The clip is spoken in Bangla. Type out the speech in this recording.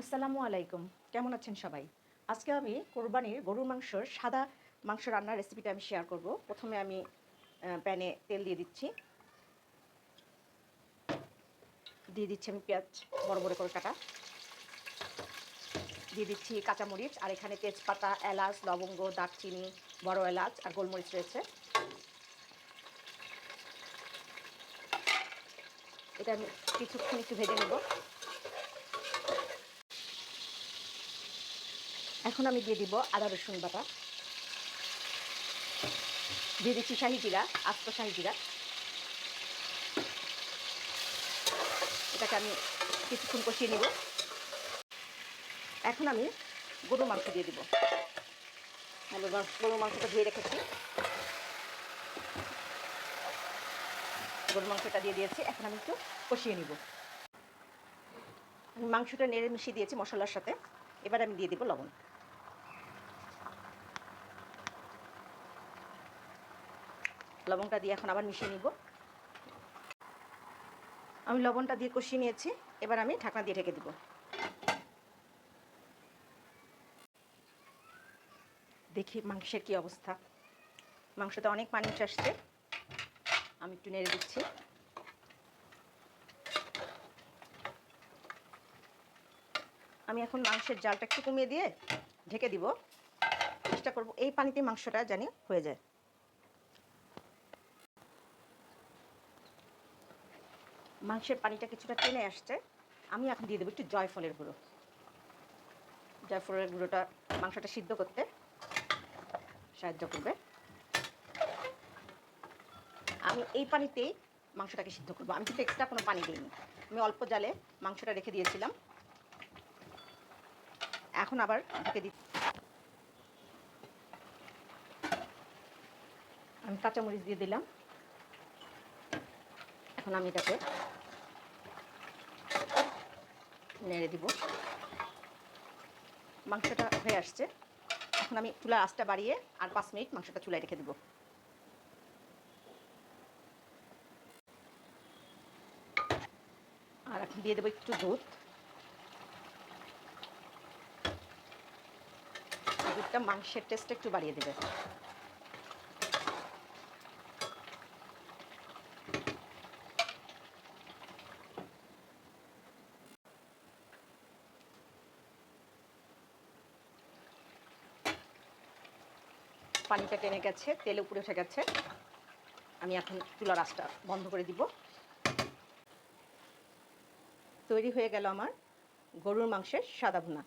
আসসালামু আলাইকুম। কেমন আছেন সবাই? আজকে আমি কোরবানির গরুর মাংসর সাদা মাংস রান্নার রেসিপিটা আমি শেয়ার করব। প্রথমে আমি প্যানে তেল দিয়ে দিচ্ছি। দিয়ে দিচ্ছি আমি পেঁয়াজ, বড় বড় করে কাটা। দিয়ে দিচ্ছি কাঁচামরিচ, আর এখানে তেজপাতা, এলাচ, লবঙ্গ, দারচিনি, বড় এলাচ, আর গোলমরিচ রয়েছে। এটা আমি কিছুক্ষণ একটু ভেজে নেব। এখন আমি দিয়ে দিব আদা, রসুন বাটা। দিয়ে দিচ্ছি শাহি জিরা, আস্ত শাহি জিরা। এটাকে আমি কিছুক্ষণ কষিয়ে নিব। এখন আমি গরুর মাংস দিয়ে দিব। আমি গরুর মাংসটা ধুয়ে রেখেছি। গরুর মাংসটা দিয়ে দিয়েছি। এখন আমি একটু কষিয়ে নিব। আমি মাংসটা নেড়ে মিশিয়ে দিয়েছি মশলার সাথে। এবার আমি দিয়ে দিব লবণ। লবণটা দিয়ে এখন আবার মিশিয়ে নিব। আমি লবণটা দিয়ে কষিয়ে নিয়েছি, এবার আমি ঢাকনা দিয়ে ঢেকে দিব। দেখি মাংসের কি অবস্থা। মাংসতে অনেক পানি উঠে আসছে। আমি একটু নেড়ে দিচ্ছি। আমি এখন মাংসের জালটা একটু কমিয়ে দিয়ে ঢেকে দিব। চেষ্টা করব এই পানিতে মাংসটা জানি হয়ে যায়। মাংসের পানিটা কিছুটা টেনে আসছে। আমি এখন দিয়ে দেবো একটু জয়ফলের গুঁড়ো। জয়ফলের গুঁড়োটা মাংসটা সিদ্ধ করতে সাহায্য করবে। আমি এই পানিতেই মাংসটাকে সিদ্ধ করব। আমি কিন্তু এক্সট্রা কোনো পানি দিইনি। আমি অল্প জালে মাংসটা রেখে দিয়েছিলাম। এখন আবার ঢেকে দিচ্ছি। আমি কাঁচামরিচ দিয়ে দিলাম। এখন আমি এটাকে নেড়ে দিব। মাংসটা হয়ে আসছে। এখন আমি চুলার আঁচটা বাড়িয়ে আর পাঁচ মিনিট মাংসটা চুলায় রেখে দিব। আর এখন দিয়ে দেবো একটু দুধ। দুধটা মাংসের টেস্টটা একটু বাড়িয়ে দেবে। পানিটা টেনে গেছে, তেল উপরে উঠে গেছে। আমি এখন চুলা আঁচটা বন্ধ করে দিব। তৈরি হয়ে গেল আমার গরুর মাংসের সাদা ভুনা।